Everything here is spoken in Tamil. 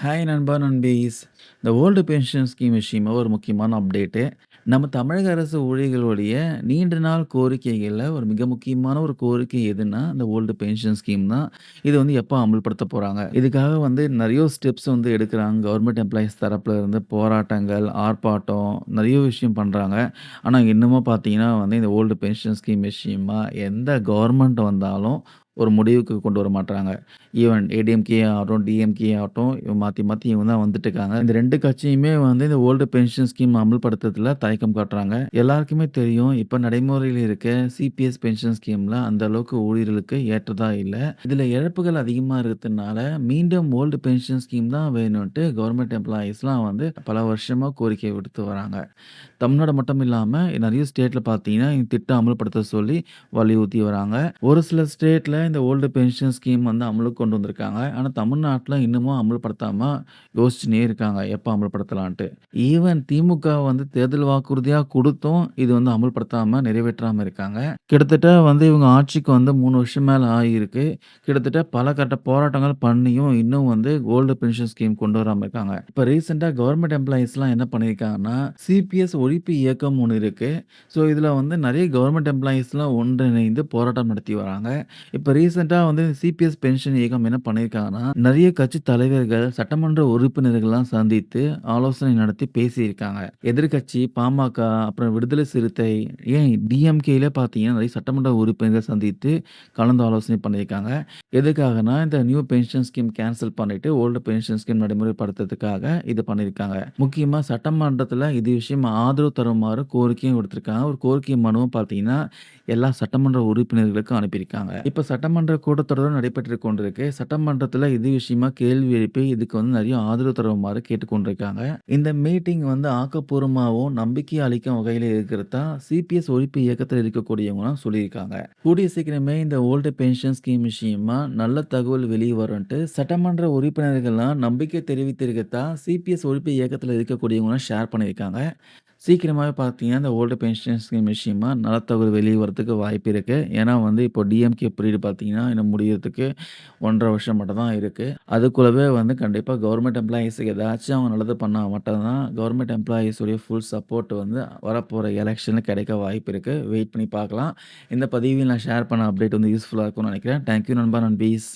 ஹாய் நண்பா நண்பீஸ்! இந்த ஓல்டு பென்ஷன் ஸ்கீம் விஷயமா ஒரு முக்கியமான அப்டேட்டு. நம்ம தமிழக அரசு ஊழியர்களுடைய நீண்ட நாள் கோரிக்கைகளில் ஒரு மிக முக்கியமான ஒரு கோரிக்கை எதுன்னா, இந்த ஓல்டு பென்ஷன் ஸ்கீம் தான். இது வந்து எப்போ அமல்படுத்த போகிறாங்க இதுக்காக வந்து நிறைய ஸ்டெப்ஸ் வந்து எடுக்கிறாங்க கவர்மெண்ட் எம்ப்ளாயீஸ் தரப்பில் இருந்து போராட்டங்கள், ஆர்ப்பாட்டம் நிறைய விஷயம் பண்ணுறாங்க ஆனால் இன்னமும் பார்த்தீங்கன்னா வந்து இந்த ஓல்டு பென்ஷன் ஸ்கீம் விஷயமா எந்த கவர்மெண்ட் வந்தாலும் ஒரு முடிவுக்கு கொண்டு வர மாட்றாங்க. ஈவன் ஏடிஎம்கே ஆகட்டும், டிஎம்கே ஆகட்டும் இவங்க மாத்தி மாத்தி இவங்க தான் வந்துட்டு இருக்காங்க. இந்த 2 கட்சியுமே வந்து இந்த ஓல்டு பென்ஷன் ஸ்கீம் அமல்படுத்துறதுல தயக்கம் காட்டுறாங்க. எல்லாருக்குமே தெரியும் இப்ப நடைமுறையில் இருக்க சிபிஎஸ் பென்ஷன் ஸ்கீம்ல அந்த அளவுக்கு ஊழியர்களுக்கு ஏற்றதா இல்ல. இதுல இழப்புகள் அதிகமா இருக்கிறதுனால மீண்டும் ஓல்டு பென்ஷன் ஸ்கீம் தான் வேணுன்ட்டு கவர்மெண்ட் எம்ப்ளாயீஸ்லாம் வந்து பல வருஷமா கோரிக்கை விடுத்து வராங்க. தமிழ்நாடு மட்டும் இல்லாம நெறைய ஸ்டேட்ல பார்த்தீங்கன்னா, இந்த திட்டம் அமல்படுத்த சொல்லி வலியுறுத்தி வராங்க. ஒரு சில ஸ்டேட்ல இந்த ஓல்டு பென்ஷன் ஸ்கீம் வந்து அமலுக்கு கொண்டு வந்திருக்காங்க. ஆனா தமிழ்நாட்ல இன்னமும் அமல்படுத்தாம யோசிச்சுனே இருக்காங்க. எப்ப அமல்படுத்தலான்ட்டு. ஈவன் திமுக வந்து தேர்தல் வாக்குறுதியா குடுத்தும் இது வந்து அமல்படுத்தாம நிறைவேற்றாம இருக்காங்க. கிட்டத்தட்ட வந்து இவங்க ஆட்சிக்கு வந்து 3 வருஷம் மேல ஆகியிருக்கு. கிட்டத்தட்ட பல கட்ட போராட்டங்கள் பண்ணியும் இன்னும் வந்து ஓல்டு பென்ஷன் ஸ்கீம் கொண்டு வராம இருக்காங்க. இப்ப ரீசென்ட்டா கவர்மெண்ட் எம்ப்ளாயீஸ்லாம் என்ன பண்ணியிருக்காங்கன்னா, சிபிஎஸ் ஒழிப்பு இயக்கம் ஒண்ணு இருக்கு. ஸோ இதுல வந்து நெறைய கவர்மெண்ட் எம்ப்ளாயீஸ்லாம் ஒன்றிணைந்து போராட்டம் நடத்தி வராங்க. இப்ப ரீசெண்டாக வந்து சிபிஎஸ் பென்ஷன் இயக்கம் என்ன பண்ணியிருக்காங்கன்னா, நிறைய கட்சி தலைவர்கள், சட்டமன்ற உறுப்பினர்கள்லாம் சந்தித்து ஆலோசனை நடத்தி பேசியிருக்காங்க. எதிர்க்கட்சி பாமக, அப்புறம் விடுதலை சிறுத்தை, ஏன் டிஎம்கேல பார்த்தீங்கன்னா, நிறைய சட்டமன்ற உறுப்பினர்கள் சந்தித்து கலந்து ஆலோசனை பண்ணியிருக்காங்க. எதுக்காகன்னா, இந்த நியூ பென்ஷன் ஸ்கீம் கேன்சல் பண்ணிட்டு ஓல்டு பென்ஷன் ஸ்கீம் நடைமுறைப்படுத்துறதுக்காக இது பண்ணியிருக்காங்க. முக்கியமாக சட்டமன்றத்தில் இது விஷயம் ஆதரவு தருமாறு கோரிக்கையும் கொடுத்துருக்காங்க ஒரு கோரிக்கை மனுவும் பார்த்தீங்கன்னா, எல்லா சட்டமன்ற உறுப்பினர்களுக்கும் அனுப்பியிருக்காங்க. இப்ப சட்டமன்ற கூட்டத்தொடர் நடைபெற்று கொண்டிருக்கு. சட்டமன்றத்தில் இது விஷயமா கேள்வி எழுப்பி இதுக்கு வந்து நிறைய ஆதரவு தருமாறு கேட்டுக்கொண்டிருக்காங்க இந்த மீட்டிங் வந்து ஆக்கப்பூர்வமாகவும் நம்பிக்கை அளிக்கும் வகையில் இருக்கிறதா சிபிஎஸ் ஒழிப்பு இயக்கத்தில் இருக்கக்கூடியவங்கலாம் சொல்லியிருக்காங்க. கூடிய சீக்கிரமே இந்த ஓல்டு பென்ஷன் ஸ்கீம் விஷயமா நல்ல தகவல் வெளியே வரும்ட்டு சட்டமன்ற உறுப்பினர்கள்லாம் நம்பிக்கை தெரிவித்திருக்கிறதா சிபிஎஸ் ஒழிப்பு இயக்கத்தில் இருக்கக்கூடியவங்களாம் ஷேர் பண்ணியிருக்காங்க. சீக்கிரமாவே பார்த்தீங்கன்னா, இந்த ஓல்டு பென்ஷன் ஸ்கீம் விஷயமா நல்ல தகவல் வெளிய வரதுக்கு வாய்ப்பு இருக்கு. ஏன்னா வந்து இப்போ டிஎம்கே பீரியட் பார்த்தீங்கன்னா, இன்னும் முடியறதுக்கு 1 1/2 வருஷம் மட்டும் தான் இருக்கு. அதுக்குள்ளவே வந்து கண்டிப்பா கவர்மெண்ட் எம்ப்ளாயீஸ்க்கு ஏதாச்சும் அவங்க நல்லது பண்ணா மட்டும் தான் கவர்மெண்ட் எம்ப்ளாயீஸ் உடைய ஃபுல் சப்போர்ட் வந்து வரப்போற எலக்ஷன்ல கிடைக்க வாய்ப்பு இருக்கு. வெயிட் பண்ணி பார்க்கலாம். இந்த பதிவில் நான் ஷேர் பண்ண அப்டேட் வந்து யூஸ்ஃபுல்லா இருக்கும்னு நினைக்கிறேன் தேங்க் யூ நண்பா, நண்பீஸ்.